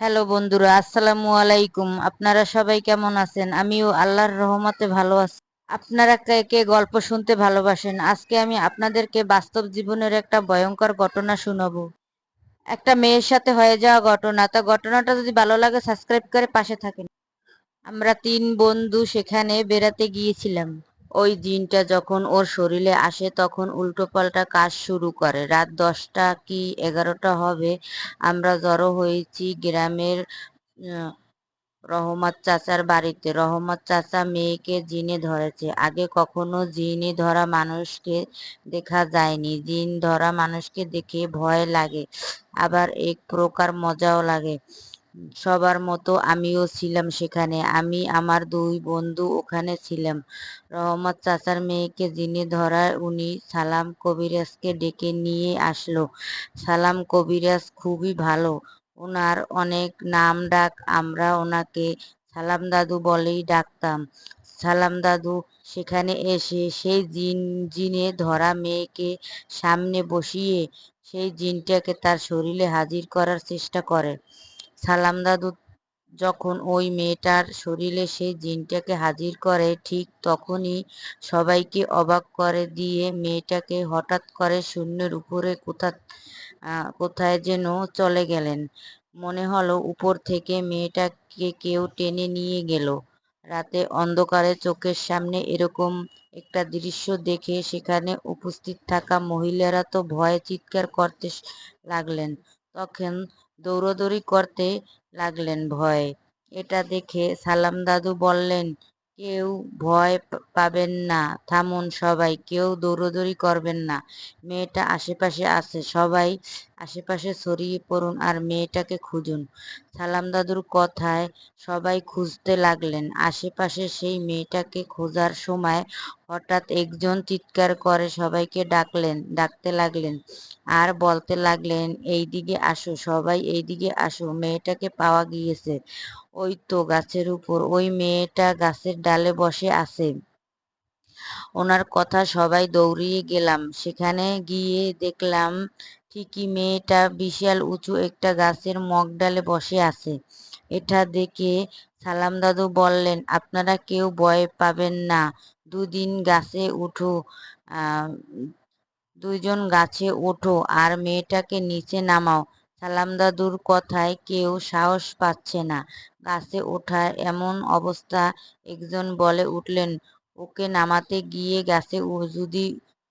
Hello বন্ধুরা, আসসালামু আলাইকুম। আপনারা সবাই কেমন আছেন? আমিও আল্লাহর রহমতে ভালো আছি। আপনারা কে কে গল্প শুনতে ভালোবাসেন? আজকে আমি আপনাদেরকে বাস্তব জীবনের একটা ভয়ঙ্কর ঘটনা শোনাবো। একটা মেয়ের সাথে হয়ে যাওয়া ঘটনা। তা ঘটনাটা যদি ভালো লাগে, সাবস্ক্রাইব করে পাশে থাকেন। আমরা তিন বন্ধু সেখানে বেড়াতে গিয়েছিলাম। ওই দিনটা যখন ওর শরীরে আসে তখন উল্টোপাল্টা কাজ শুরু করে। রাত দশটা কি এগারোটা হবে, আমরা জড়ো হয়েছি গ্রামের রহমত চাচার বাড়িতে। রহমত চাচা মেয়েকে জিনে ধরেছে। আগে কখনো জিনে ধরা মানুষকে দেখা যায়নি। জিন ধরা মানুষকে দেখে ভয় লাগে। আবার এক প্রকার মজাও লাগে। সবার মতো আমিও ছিলাম সেখানে। আমি, আমার দুই বন্ধু ওখানে ছিলাম। রহমত চাচার মেয়েকে যিনি ধরায়, উনি সালাম কবিরাজকে ডেকে নিয়ে আসলো। সালাম কবিরাজ খুবই ভালো। ওনার অনেক নাম ডাক, আমরা ওনাকে সালাম দাদু বলেই ডাকতাম। সালাম দাদু সেখানে এসে সেই জিন, জিনে ধরা মেয়েকে সামনে বসিয়ে সেই জিনটাকে তার শরীরে হাজির করার চেষ্টা করে। সালাম দাদু, যখন ওই মেয়েটার শরীরে সেই জিনটাকে হাজির করে, ঠিক তখনই সবাইকে অবাক করে দিয়ে মেয়েটাকে হঠাৎ করে শূন্যের উপরে কোথা কোথায় যেন চলে গেলেন। মনে হলো উপর থেকে মেয়েটাকে কেউ টেনে নিয়ে গেল। রাতে অন্ধকারে চোখের সামনে এরকম একটা দৃশ্য দেখে সেখানে উপস্থিত থাকা মহিলারা তো ভয়ে চিৎকার করতে লাগলেন। তখন দৌড়দৌড়ি করতে লাগলেন ভয়ে। এটা দেখে সালাম দাদু বললেন, কেউ ভয় পাবেন না। থামুন সবাই, কেউ দৌড়দৌড়ি করবেন না। মেয়েটা আশেপাশে আছে, সবাই আশেপাশে ছড়িয়ে পড়ুন আর মেয়েটাকে খুঁজুন। সালাম দাদুর কথায় সবাই খুঁজতে লাগলেন। আশেপাশে সেই মেয়েটাকে খোঁজার সময় হঠাৎ একজন চিৎকার করে সবাইকে ডাকলেন, ডাকতে লাগলেন আর বলতে লাগলেন এই দিকে আসো, সবাই এই দিকে আসো, মেয়েটাকে পাওয়া গিয়েছে। ওই তো গাছের উপর, ওই মেয়েটা গাছের ডালে বসে আছে। ওনার কথা সবাই দৌড়িয়ে গেলাম। সেখানে গিয়ে দেখলাম ঠিকই মেয়েটা বিশাল উঁচু একটা গাছের মগ ডালে বসে আছে। এটা দেখে সালাম দাদু বললেন, আপনারা কেউ ভয় পাবেন না। দুদিন গাছে উঠো দুইজন গাছে ওঠো আর মেয়েটাকে নিচে নামাও সালাম দাদুর কথায় কেউ সাহস পাচ্ছে না। গাছে ওঠার এমন অবস্থা, একজন বলে উঠলেন, ওকে নামাতে গিয়ে গাছে যদি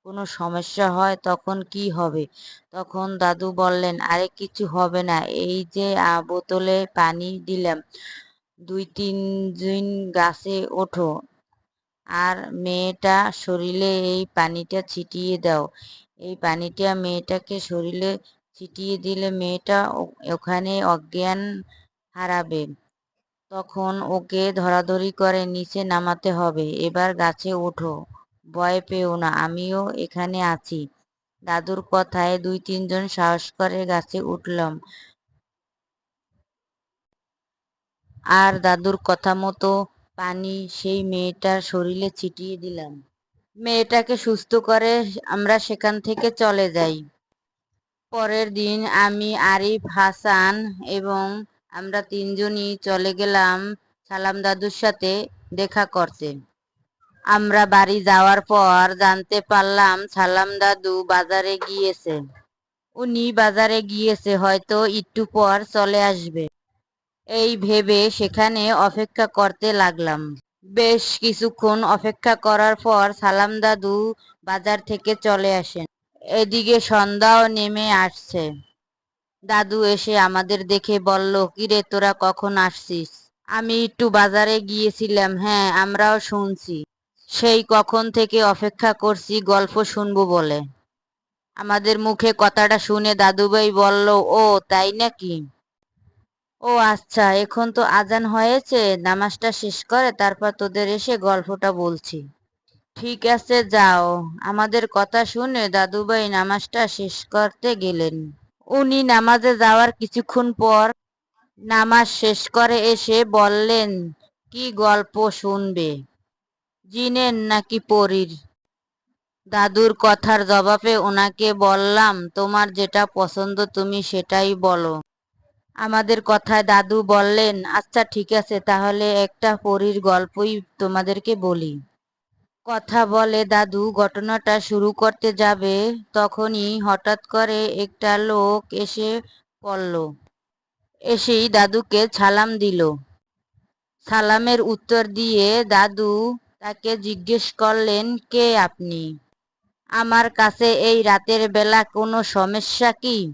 কোনো সমস্যা হয় তখন কি হবে? তখন দাদু বললেন, আরে, কিছু হবে না। এই যে বোতলে পানি দিলাম। দুই, তিন দিন গাছে ওঠো। আর মেয়েটা শরীরে এই পানিটা ছিটিয়ে দাও। এই পানিটা মেয়েটাকে শরীরে ছিটিয়ে দিলে মেয়েটা ওখানে অজ্ঞান হারাবে। তখন ওকে ধরাধরি করে নিচে নামাতে হবে। এবার গাছে ওঠো। ভয় পেও না, আমিও এখানে আছি। দাদুর কথায় দুই তিনজন সাহস করে গাছে উঠলাম। আর দাদুর কথা মতো পানি সেই মেয়েটার শরীরে ছিটিয়ে দিলাম। মেয়েটাকে সুস্থ করে আমরা সেখান থেকে চলে যাই। পরের দিন আমি, আরিফ, হাসান এবং আমরা তিনজনই চলে গেলাম সালাম দাদুর সাথে দেখা করতে। আমরা বাড়ি যাওয়ার পর জানতে পারলাম সালাম দাদু বাজারে গিয়েছে। উনি বাজারে গিয়েছে, হয়তো একটু পর চলে আসবে। এই ভেবে সেখানে অপেক্ষা করতে লাগলাম। বেশ কিছুক্ষণ অপেক্ষা করার পর সালাম দাদু বাজার থেকে চলে আসেন। এদিকে সন্ধ্যাও নেমে আসছে। দাদু এসে আমাদের দেখে বলল, কিরে, তোরা কখন আসছিস? আমি একটু বাজারে গিয়েছিলাম হ্যাঁ আমরাও শুনছি। সেই কখন থেকে অপেক্ষা করছি গল্প শুনব বলে। আমাদের মুখে কথাটা শুনে দাদুভাই বলল, ও, তাই নাকি? ও আচ্ছা এখন তো আজান হয়েছে, নামাজটা শেষ করে তারপর তোদের এসে গল্পটা বলছি। ঠিক আছে, যাও। আমাদের কথা শুনে দাদুভাই নামাজটা শেষ করতে গেলেন। উনি নামাজে যাওয়ার কিছুক্ষণ পর নামাজ শেষ করে এসে বললেন, কি গল্প শুনবে? জিনের নাকি পরীর? দাদুর কথার জবাবে ওনাকে বললাম, তোমার যেটা পছন্দ তুমি সেটাই বলো। আমাদের কথায় দাদু বললেন আচ্ছা ঠিক আছে, তাহলে একটা পরীর গল্পই তোমাদেরকে বলি। কথা বলে দাদু ঘটনাটা শুরু করতে যাবে, তখনই হঠাৎ করে একটা লোক এসে পড়ল। এসেই দাদুকে সালাম দিল। সালামের উত্তর দিয়ে দাদু তাকে জিজ্ঞেস করলেন, কে আপনি? আমার কাছে এই রাতের বেলা কোনো সমস্যা কি?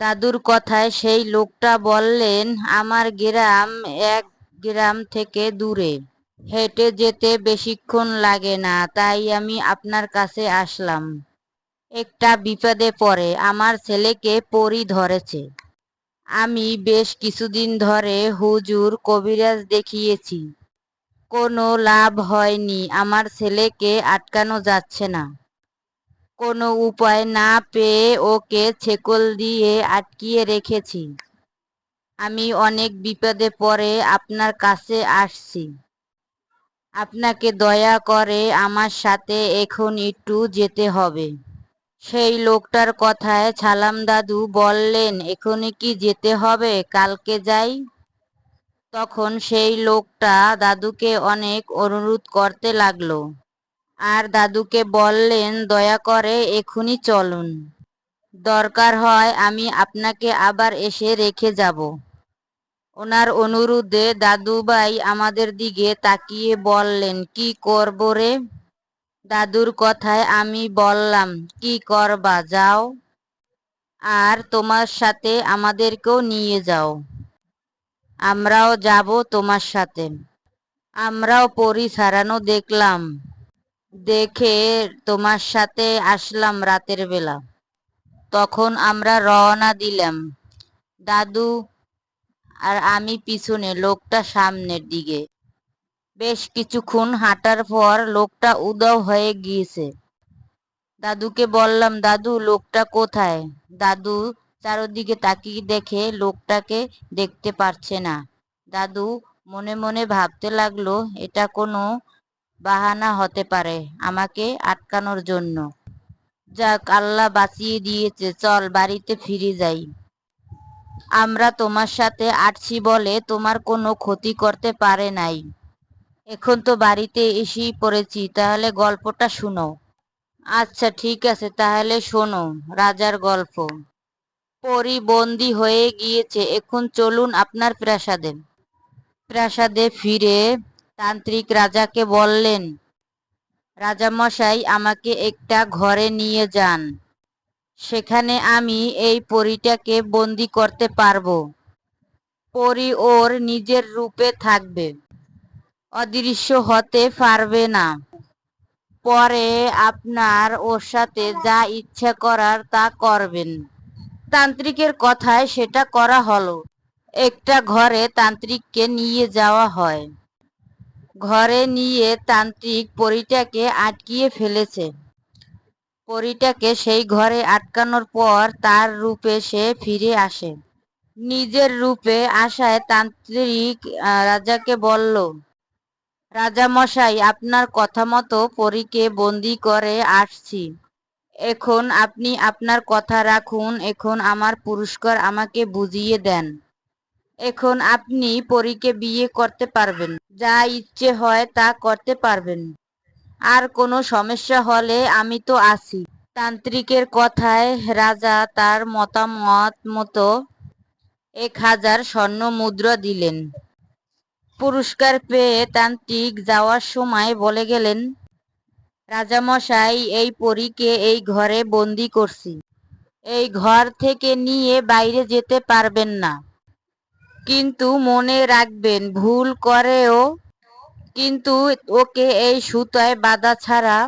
দাদুর কথায় সেই লোকটা বললেন, আমার গ্রাম এক গ্রাম থেকে দূরে। হেঁটে যেতে বেশিক্ষণ লাগে না, তাই আমি আপনার কাছে আসলাম। একটা বিপদে পড়ে, আমার ছেলেকে পরি ধরেছে। আমি বেশ কিছুদিন ধরে হুজুর কবিরাজ দেখিয়েছি। কোনো লাভ হয়নি। আমার ছেলেকে আটকানো যাচ্ছে না। কোনো উপায় না পেয়ে ওকে ছেকল দিয়ে আটকিয়ে রেখেছি। আমি অনেক বিপদে পড়ে আপনার কাছে আসছি। আপনাকে দয়া করে আমার সাথে এখন একটু যেতে হবে। সেই লোকটার কথায় ছালাম দাদু বললেন, এখনই কি যেতে হবে? কালকে যাই। তখন সেই লোকটা দাদুকে অনেক অনুরোধ করতে লাগল। আর দাদুকে বললেন, দয়া করে এখনই চলুন। দরকার হয় আমি আপনাকে আবার এসে রেখে যাব ওনার অনুরোধে দাদুবাই আমাদের দিকে তাকিয়ে বললেন, কি করব রে দাদুর কথায় আমি বললাম, কি করবা? যাও। আর তোমার সাথে আমাদেরকেও নিয়ে যাও। আমরাও যাব তোমার সাথে। আমরাও পরি সারানো দেখলাম। দেখে তোমার সাথে আসলাম রাতের বেলা। তখন আমরা রওনা দিলাম। দাদু আর আমি পিছনে, লোকটা সামনের দিকে। বেশ কিছুক্ষণ হাঁটার পর লোকটা উদাও হয়ে গিয়েছে। দাদুকে বললাম, দাদু, লোকটা কোথায়? দাদু চারদিকে তাকিয়ে দেখে লোকটাকে দেখতে পারছে না। দাদু, মনে মনে ভাবতে লাগল, এটা কোনো বাহানা হতে পারে আমাকে আটকানোর জন্য। যাক, আল্লাহ বাঁচিয়ে দিয়েছে, চল বাড়িতে ফিরে যাই। আমরা তোমার সাথে আটছি বলে তোমার কোনো ক্ষতি করতে পারে নাই। এখন তো বাড়িতে এসেই পড়েছি, তাহলে গল্পটা শুনো। আচ্ছা ঠিক আছে, তাহলে শোনো রাজার গল্প। পরি বন্দি হয়ে গিয়েছে। এখন চলুন আপনার প্রাসাদে। প্রাসাদে ফিরে তান্ত্রিক রাজাকে বললেন, রাজামশাই, আমাকে একটা ঘরে নিয়ে যান। সেখানে আমি এই পরিটাকে বন্দি করতে পারব। পরি ওর নিজের রূপে থাকবে। অদৃশ্য হতে পারবে না। পরে আপনার ওর সাথে যা ইচ্ছা করার তা করবেন। তান্ত্রিকের কথায় সেটা করা হলো। একটা ঘরে তান্ত্রিককে নিয়ে যাওয়া হয়। ঘরে নিয়ে তান্ত্রিক পরিটাকে আটকিয়ে ফেলেছে। পরিটাকে সেই ঘরে আটকানোর পর তার রূপে সে ফিরে আসে। নিজের রূপে আসায় তান্ত্রিক রাজাকে বলল রাজা মশাই আপনার কথা মতো পরীকে বন্দি করে আসছি। এখন আপনি আপনার কথা রাখুন, এখন আমার পুরস্কার আমাকে বুঝিয়ে দেন। এখন আপনি পরীকে বিয়ে করতে পারবেন, যা ইচ্ছে হয় তা করতে পারবেন। আর কোনো সমস্যা হলে আমি তো আছি। তান্ত্রিকের কথায় রাজা তার মতামত মতো এক হাজার স্বর্ণ মুদ্রা দিলেন। পুরস্কার পেয়ে তান্ত্রিক যাওয়ার সময় বলে গেলেন রাজামশাই, এই পরীকে এই ঘরে বন্দি করছি। এই ঘর থেকে নিয়ে বাইরে যেতে পারবেন না। কিন্তু মনে রাখবেন, ভুল করেও কিন্তু ওকে এই সুতায় বাধা ছাড়া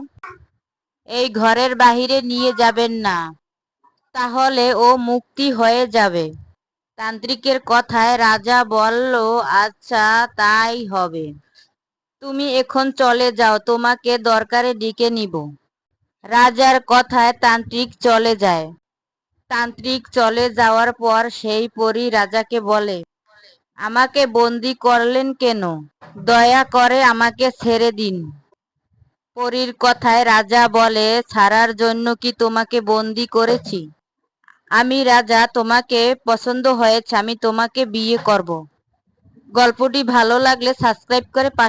এই ঘরের বাহিরে নিয়ে যাবেন না। তাহলে ও মুক্তি হয়ে যাবে। তান্ত্রিকের কথায় রাজা বলল আচ্ছা তাই হবে। তুমি এখন চলে যাও, তোমাকে দরকারে ডেকে নিব। রাজার কথায় তান্ত্রিক চলে যায়। তান্ত্রিক চলে যাওয়ার পর সেই পরি রাজাকে বলে, আমাকে বন্দি করলেন কেন? দয়া করে আমাকে ছেড়ে দিন। পরীর কথায় রাজা বলে, ছাড়ার জন্য কি তোমাকে বন্দি করেছি? আমি রাজা, তোমাকে পছন্দ হয়েছে, আমি তোমাকে বিয়ে করব। গল্পটি ভালো লাগলে সাবস্ক্রাইব করে পাশে